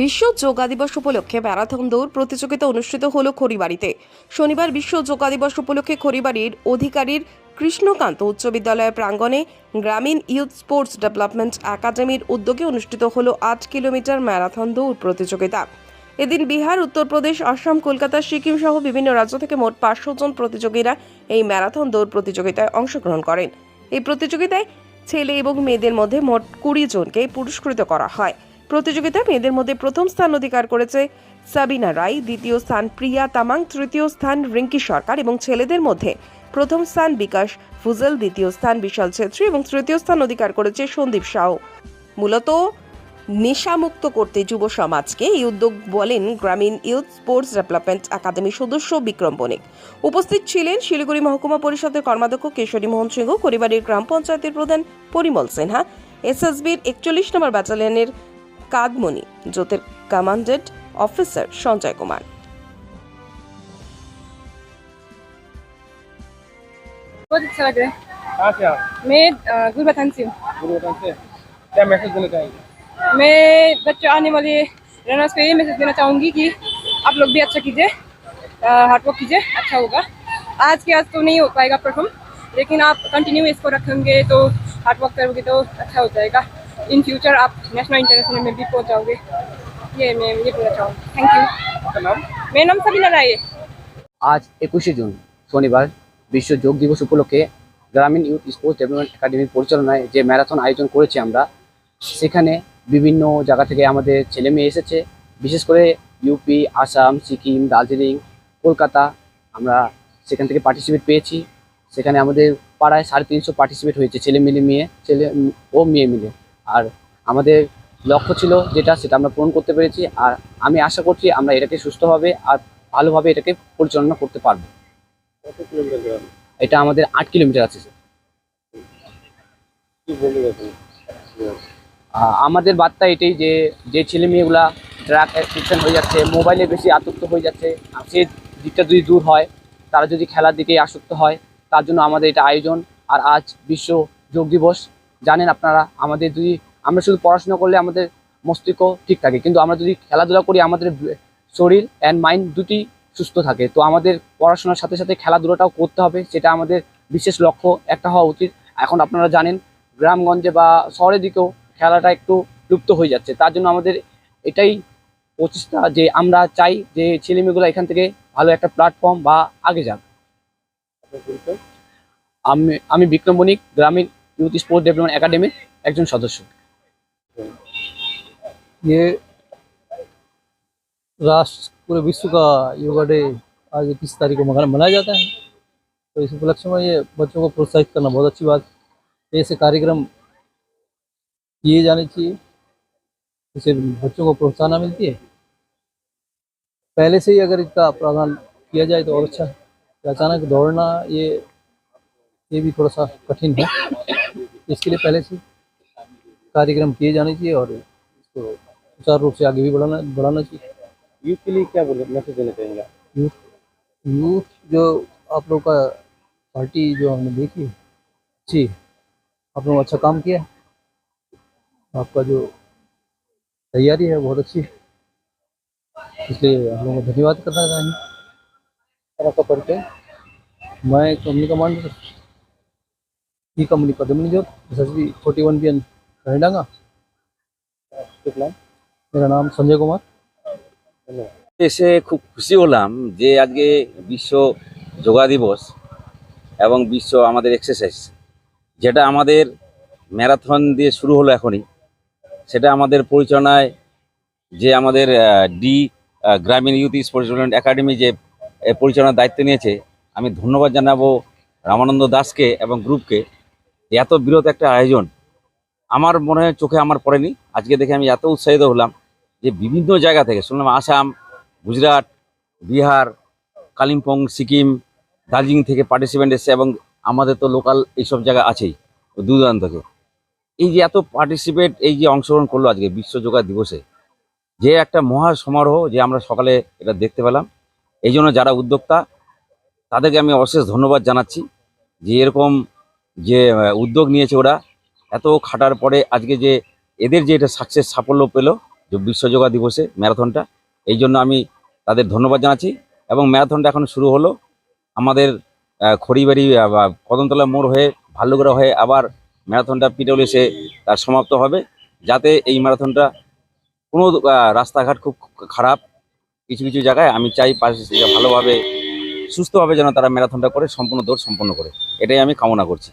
বিশ্ব যোগা দিবস উপলক্ষে ম্যারাথন দৌড় প্রতিযোগিতা অনুষ্ঠিত হল খড়িবাড়িতে। শনিবার বিশ্ব যোগা দিবস উপলক্ষে খড়িবাড়ির অধিকারীর কৃষ্ণকান্ত উচ্চ বিদ্যালয়ের প্রাঙ্গণে গ্রামীণ ইউথ স্পোর্টস ডেভেলপমেন্ট একাডেমির উদ্যোগে অনুষ্ঠিত হল আট কিলোমিটার ম্যারাথন দৌড় প্রতিযোগিতা। এদিন বিহার, উত্তরপ্রদেশ, আসাম, কলকাতা, সিকিম সহ বিভিন্ন রাজ্য থেকে মোট পাঁচশো জন প্রতিযোগীরা এই ম্যারাথন দৌড় প্রতিযোগিতায় অংশগ্রহণ করেন। এই প্রতিযোগিতায় ছেলে এবং মেয়েদের মধ্যে মোট কুড়ি জনকে পুরস্কৃত করা হয়। প্রতিযোগিতায় মেয়েদের মধ্যে প্রথম স্থান অধিকার করেছে সাবিনা রায় দ্বিতীয় স্থান প্রিয়া তামাং, তৃতীয় স্থান রিঙ্কি সরকার এবং ছেলেদের মধ্যে প্রথম স্থান বিকাশ ফুজল দ্বিতীয় স্থান বিশাল ছেত্রী এবং তৃতীয় স্থান অধিকার করেছে সন্দীপ সাউ মূলত নেশামুক্ত করতে যুব সমাজকে এই উদ্যোগ বলেন গ্রামীণ ইউথ স্পোর্টস ডেভেলপমেন্ট একাডেমি সদস্য বিক্রম বণিক। উপস্থিত ছিলেন শিলিগুড়ি মহকুমা পরিষদের কর্মাধ্যক্ষ কেশরী মোহন সিংহ, পরিবারের গ্রাম পঞ্চায়েতের প্রধান পরিমল সিনহা। এসএসবির একচল্লিশ নম্বর ব্যাটালিয়নের কাদমণি জ্যোতির কমান্ডেন্ট অফিসার সঞ্জয় কুমার बहुत अच्छा लग रहा है कहाँ से आप मैं अ, गुरबथान से हूँ गुरुग्राम से क्या मैसेज देना चाहेंगे मैं बच्चों आने वाले रनर्स को ये मैसेज देना चाहूँगी कि आप लोग भी अच्छा कीजिए हार्ड वर्क कीजिए अच्छा होगा आज के आज तो नहीं हो पाएगा परफॉर्म लेकिन आप कंटिन्यू इसको रखेंगे तो हार्ड वर्क करोगे तो अच्छा हो जाएगा इन फ्यूचर आप नेशनल इंटरनेशनल में भी पहुँच जाओगे ये मैं ये बोलना चाहूँगी थैंक यू आपका नाम मेरा नाम सभी राय है আজ একুশে জুন শনিবার বিশ্ব যোগ দিবস উপলক্ষে গ্রামীণ ইউথ স্পোর্টস ডেভেলপমেন্ট একাডেমির পরিচালনায় যে ম্যারাথন আয়োজন করেছি আমরা সেখানে বিভিন্ন জায়গা থেকে আমাদের ছেলে মেয়ে এসেছে বিশেষ করে ইউপি আসাম সিকিম দার্জিলিং কলকাতা আমরা সেখান থেকে পার্টিসিপেট পেয়েছি সেখানে আমাদের পাড়ায় সাড়ে তিনশো পার্টিসিপেট হয়েছে ছেলে মিলে মেয়ে ছেলে ও মেয়ে মিলে আর আমাদের লক্ষ্য ছিল যেটা সেটা আমরা পূরণ করতে পেরেছি। আর আমি আশা করছি আমরা এটাকে সুস্থভাবে আর ভালোভাবে এটাকে পরিচালনা করতে পারব। এটা আমাদের আট কিলোমিটার আছে আমাদের বার্তা এটাই যে যে ছেলে মেয়েগুলা ড্রাগ অ্যাডিকশন হয়ে যাচ্ছে মোবাইলে বেশি আসক্ত হয়ে যাচ্ছে সে দিকটা যদি দূর হয় তারা যদি খেলার দিকে আসক্ত হয় তার জন্য আমাদের এটা আয়োজন। আর আজ বিশ্ব যোগ দিবস জানেন আপনারা, আমাদের যদি, আমরা শুধু পড়াশোনা করলে আমাদের মস্তিষ্ক ঠিক থাকে, কিন্তু আমরা যদি খেলাধুলা করি, আমাদের শরীর অ্যান্ড মাইন্ড দুটি সুস্থ থাকে। তো আমাদের পড়াশোনার সাথে সাথে খেলাধুলাটাও করতে হবে, সেটা আমাদের বিশেষ লক্ষ্য একটা হওয়া উচিত। এখন আপনারা জানেন, গ্রামগঞ্জে বা শহরের দিকেও খেলাটা একটু লুপ্ত হয়ে যাচ্ছে। তার জন্য আমাদের এটাই প্রচেষ্টা যে আমরা চাই যে ছেলেমেয়েগুলো এখান থেকে ভালো একটা প্ল্যাটফর্ম বা আগে যাক। আমি আমি বিক্রম বণিক, গ্রামীণ ইউথ স্পোর্টস ডেভেলপমেন্ট একাডেমির একজন সদস্য ये राष्ट्र पूरे विश्व का योगा डे आज इक्कीस तारीख को मना- मनाया जाता है तो इस उपलक्ष्य में ये बच्चों को प्रोत्साहित करना बहुत अच्छी बात है ऐसे कार्यक्रम किए जाने चाहिए इससे बच्चों को प्रोत्साहन मिलती है पहले से ही अगर इसका प्रावधान किया जाए तो और अच्छा है अचानक दौड़ना ये ये भी थोड़ा सा कठिन है इसके लिए पहले से कार्यक्रम किए जाने चाहिए और इसको सुचारू रूप से आगे भी बढ़ाना बढ़ाना चाहिए। यूथ के लिए क्या बोले मैसेज देना चाहेंगे आप? यूथ जो आप लोग का पार्टी जो हमने देखी जी आप लोगों ने अच्छा काम किया। आपका जो तैयारी है बहुत अच्छी है। इसलिए हम लोगों को धन्यवाद करना चाहेंगे। और आपका परिचय? मैं company commander Di ka muli pa dami nijot. 41 biyan. Kanida nga. মেরা নাম সঞ্জয় কুমার এসে খুব খুশি হলাম যে আজকে বিশ্ব যোগা দিবস এবং বিশ্ব আমাদের এক্সারসাইজ যেটা আমাদের ম্যারাথন দিয়ে শুরু হলো এখনই সেটা আমাদের পরিচালনায় যে আমাদের ডি গ্রামীণ ইউথ স্পোর্টস ডেভেলপমেন্ট একাডেমি যে পরিচালনার দায়িত্ব নিয়েছে আমি ধন্যবাদ জানাব রামানন্দ দাসকে এবং গ্রুপকে এত বিরত একটা আয়োজন আমার মনে হয় চোখে আমার পড়েনি। আজকে দেখে আমি এত উৎসাহিত হলাম যে বিভিন্ন জায়গা থেকে, শুনলাম আসাম, গুজরাট, বিহার, কালিম্পং, সিকিম, দার্জিলিং থেকে পার্টিসিপেন্ট এসছে এবং আমাদের তো লোকাল এইসব জায়গা আছেই দূর দূরান্ত থেকে। এই যে এত পার্টিসিপেট এই যে অংশগ্রহণ করল আজকে বিশ্ব যোগা দিবসে, যে একটা মহা সমারোহ যে আমরা সকালে এটা দেখতে পেলাম। এই জন্য যারা উদ্যোক্তা, তাদেরকে আমি অশেষ ধন্যবাদ জানাচ্ছি যে এরকম যে উদ্যোগ নিয়েছে ওরা, এত খাটার পরে আজকে যে এদের যে এটা সাকসেস সাফল্য পেল যে বিশ্ব যোগা দিবসে ম্যারাথনটা, এই জন্য আমি তাদের ধন্যবাদ জানাচ্ছি এবং ম্যারাথনটা এখন শুরু হলো। আমাদের খড়িবাড়ি কদমতলা মোড় হয়ে ভাল্লুগড়া হয়ে আবার ম্যারাথনটা পিটল এসে তার সমাপ্ত হবে। যাতে এই ম্যারাথনটা কোনো রাস্তাঘাট খুব খারাপ, কিছু কিছু জায়গায় আমি চাই পাশে ভালোভাবে সুস্থভাবে যেন তারা ম্যারাথনটা করে সম্পূর্ণ দৌড় সম্পন্ন করে। এটাই আমি কামনা করছি।